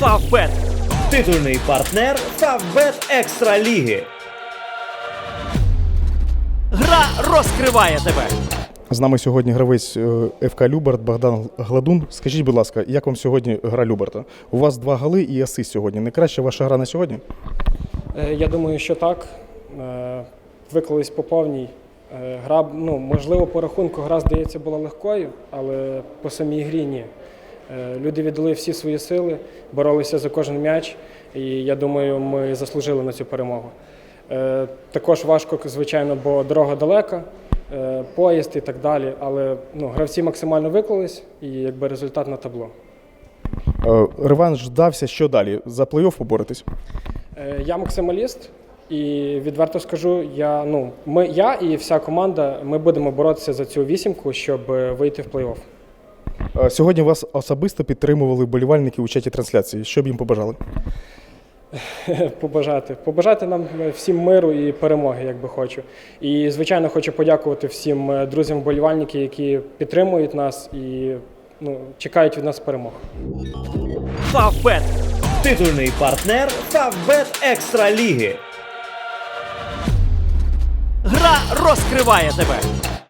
Фавбет. Титульний партнер Фавбет Екстра Ліги. Гра розкриває тебе. З нами сьогодні гравець е, ФК Люберт Богдан Гладун. Скажіть, будь ласка, як вам сьогодні гра Люберта? У вас два голи і асист сьогодні. Найкраща ваша гра на сьогодні? Е, Я думаю, що так. Е, Виклались по повній. Гра, ну, можливо, по рахунку гра, здається, була легкою, але по самій грі ні. Е, Люди віддали всі свої сили, боролися за кожен м'яч, і я думаю, ми заслужили на цю перемогу. Е, Також важко, звичайно, бо дорога далека, е, поїзд і так далі. Але ну, гравці максимально виклались і якби результат на табло. Реванш вдався, що далі? За плей-офф поборетесь? Е, Я максималіст, і відверто скажу, я, ну, ми, я і вся команда ми будемо боротися за цю вісімку, щоб вийти в плей-офф. Е, Сьогодні вас особисто підтримували вболівальники у чаті трансляції. Що б їм побажали? Побажати. Побажати нам всім миру і перемоги, як би хочу. І, звичайно, хочу подякувати всім е, друзям вболівальників, які підтримують нас і ну, чекають від нас перемог. Фавбет. Титульний партнер Фавбет Екстра Ліги. Гра розкриває тебе.